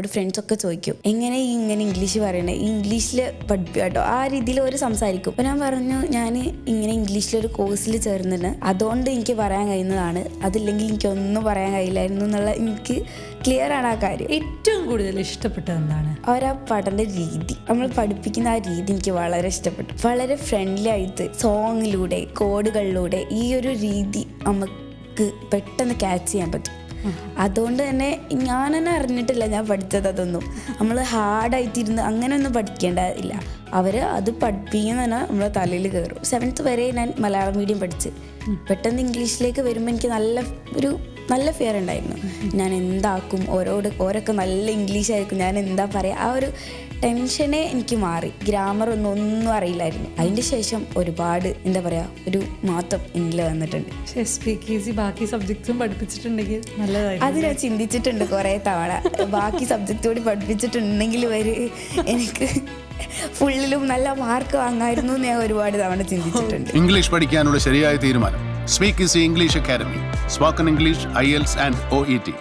എന്നോട് ഫ്രണ്ട്സ് ഒക്കെ ചോദിക്കും എങ്ങനെ ഇങ്ങനെ ഇംഗ്ലീഷ് പറയണേ? ഇംഗ്ലീഷിൽ ഇംഗ്ലീഷിൽ കേട്ടോ. ആ രീതിയിൽ അവർ സംസാരിക്കും. അപ്പോൾ ഞാൻ പറഞ്ഞു ഞാൻ ഇങ്ങനെ ഇംഗ്ലീഷിലൊരു കോഴ്സിൽ ചേർന്നിട്ട് അതുകൊണ്ട് എനിക്ക് പറയാൻ കഴിയുന്നതാണ്. അതില്ലെങ്കിൽ എനിക്കൊന്നും പറയാൻ കഴിയില്ലായിരുന്നു എന്നുള്ള എനിക്ക് ക്ലിയർ ആണ് ആ കാര്യം. ഏറ്റവും കൂടുതൽ ഇഷ്ടപ്പെട്ടത് എന്താണ്? അവരാ പഠന രീതി. നമ്മൾ പഠിപ്പിക്കുന്ന ആ രീതി എനിക്ക് വളരെ ഇഷ്ടപ്പെട്ടു. വളരെ ഫ്രണ്ട്ലി ആയിട്ട് സോങ്ങിലൂടെ കോഡുകളിലൂടെ ഈ ഒരു രീതി നമുക്ക് പെട്ടെന്ന് ക്യാച്ച് ചെയ്യാൻ പറ്റും. അതുകൊണ്ട് തന്നെ ഞാൻ തന്നെ അറിഞ്ഞിട്ടില്ല ഞാൻ പഠിച്ചത് അതൊന്നും. നമ്മൾ ഹാർഡായിട്ടിരുന്ന് അങ്ങനെയൊന്നും പഠിക്കേണ്ടതില്ല അവർ അത് പഠിപ്പിക്കുന്ന തന്നെ നമ്മളെ തലയിൽ കയറും. സെവൻത്ത് വരെ ഞാൻ മലയാളം മീഡിയം പഠിച്ച്. പെട്ടെന്ന് ഇംഗ്ലീഷിലേക്ക് വരുമ്പോൾ എനിക്ക് നല്ല ഒരു നല്ല ഫിയർ ഉണ്ടായിരുന്നു. ഞാൻ എന്താക്കും? ഓരോട് ഓരൊക്കെ നല്ല ഇംഗ്ലീഷ് ആയിരിക്കും. ഞാൻ എന്താ പറയുക ആ ഒരു ടെൻഷനെ എനിക്ക് മാറി. ഗ്രാമർ ഒന്നും ഒന്നും അറിയില്ലായിരുന്നു. അതിന്റെ ശേഷം ഒരുപാട് എന്താ പറയുക ഒരു മാറ്റം എന്നിൽ വന്നിട്ടുണ്ട്. ബാക്കി സബ്ജക്ട്സും പഠിപ്പിച്ചിട്ടുണ്ടെങ്കിൽ നല്ലതായിരുന്നു. അത് ഞാൻ ചിന്തിച്ചിട്ടുണ്ട് കുറേ തവണ. ബാക്കി സബ്ജക്റ്റ് കൂടി പഠിപ്പിച്ചിട്ടുണ്ടെങ്കിൽ വരെ എനിക്ക് ഫുള്ളിലും നല്ല മാർക്ക് വാങ്ങായിരുന്നു ഞാൻ ഒരുപാട് തവണ ചിന്തിച്ചിട്ടുണ്ട്. ഇംഗ്ലീഷ് പഠിക്കാനുള്ള ശരിയായ തീരുമാനം. Speak is English academy spoken English IELTS and O E T